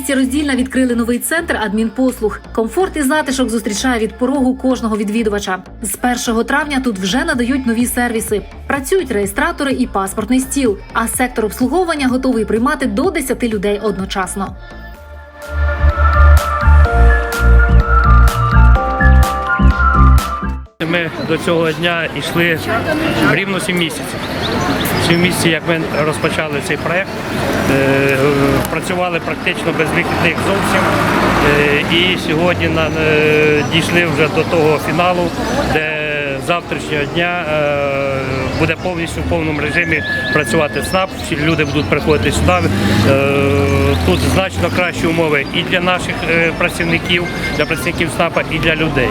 місті роздільна відкрили новий центр адмінпослуг. Комфорт і затишок зустрічає від порогу кожного відвідувача. З 1 травня тут вже надають нові сервіси. Працюють реєстратори і паспортний стіл. А сектор обслуговування готовий приймати до 10 людей одночасно. Ми до цього дня йшли рівно 7 місяців. 7 місяців, як ми розпочали цей проект, е, працювали практично без вихідних зовсім. Е, І сьогодні е, дійшли вже до того фіналу, де завтрашнього дня буде повністю в повному режимі працювати СНАП. Всі люди будуть приходити сюди. Тут значно кращі умови і для наших працівників, для працівників СНАПа, і для людей.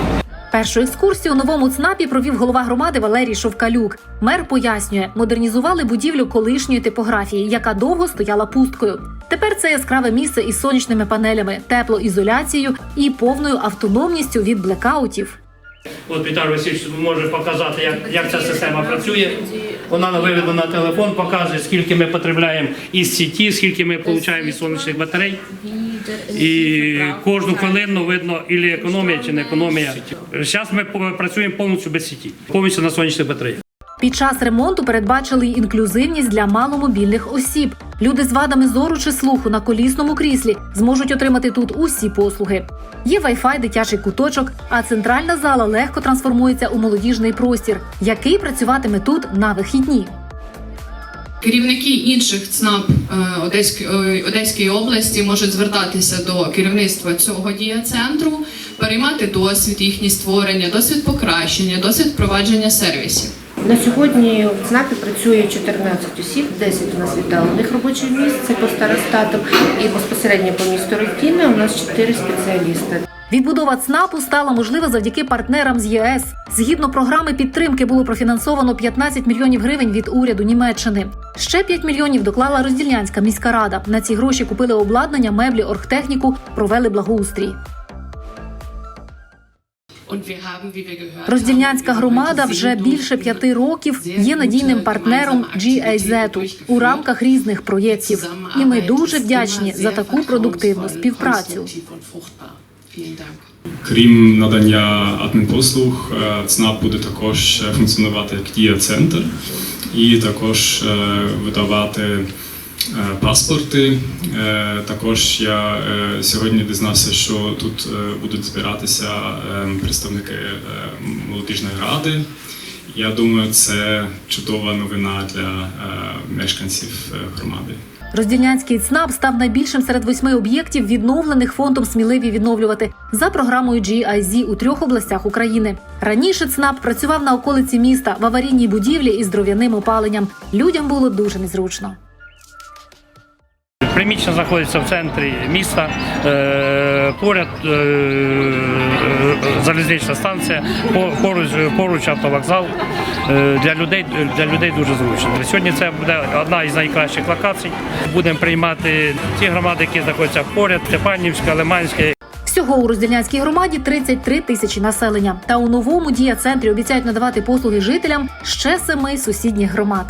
Першу екскурсію у новому ЦНАПі провів голова громади Валерій Шовкалюк. Мер пояснює, модернізували будівлю колишньої типографії, яка довго стояла пусткою. Тепер це яскраве місце із сонячними панелями, теплоізоляцією і повною автономністю від блекаутів. От Віталій Васильович може показати, як, як ця система працює. Вона виведена на телефон, показує, скільки ми потребляємо із сіті, скільки ми отримуємо від сонячних батарей. І кожну хвилину видно, і економія чи не економія. Зараз ми по- працюємо повністю без сіті, повністю на сонячних батареях. Під час ремонту передбачили й інклюзивність для маломобільних осіб. Люди з вадами зору чи слуху на колісному кріслі зможуть отримати тут усі послуги. Є Wi-Fi, дитячий куточок, а центральна зала легко трансформується у молодіжний простір, який працюватиме тут на вихідні. Керівники інших ЦНАП е, Одеської, е, Одеської області можуть звертатися до керівництва цього дія-центру, переймати досвід їхні створення, досвід покращення, досвід впровадження сервісів. На сьогодні в ЦНАПі працює 14 осіб, 10 у нас віддалених робочих місць, це по старостатам, і безпосередньо по місту Рокіна у нас 4 спеціалісти. Відбудова ЦНАПу стала можлива завдяки партнерам з ЄС. Згідно програми підтримки було профінансовано 15 мільйонів гривень від уряду Німеччини. Ще 5 мільйонів доклала Роздільнянська міська рада. На ці гроші купили обладнання, меблі, оргтехніку, провели благоустрій. Роздільнянська громада вже більше п'яти років є надійним партнером GIZ у рамках різних проєктів. І ми дуже вдячні за таку продуктивну співпрацю. Крім надання адмінпослуг, е, ЦНАП буде також е, функціонувати як дія-центр і також е, видавати е, паспорти. Е, Також я сьогодні дізнався, що тут будуть збиратися представники молодіжної ради. Я думаю, це чудова новина для мешканців громади. Роздільнянський ЦНАП став найбільшим серед восьми об'єктів, відновлених фондом сміливі відновлювати за програмою GIZ у трьох областях України. Раніше ЦНАП працював на околиці міста в аварійній будівлі із дров'яним опаленням. Людям було дуже незручно. Приміщення знаходиться в центрі міста, е, поряд е, залізнична станція, поруч, поруч автовокзал. Е, Для людей, для людей дуже зручно. Сьогодні це буде одна із найкращих локацій. Будемо приймати ті громади, які знаходяться поряд, Степанівська, Лиманська. Всього у роздільнянській громаді 33 тисячі населення. Та у новому дія центрі обіцяють надавати послуги жителям ще семи сусідніх громад.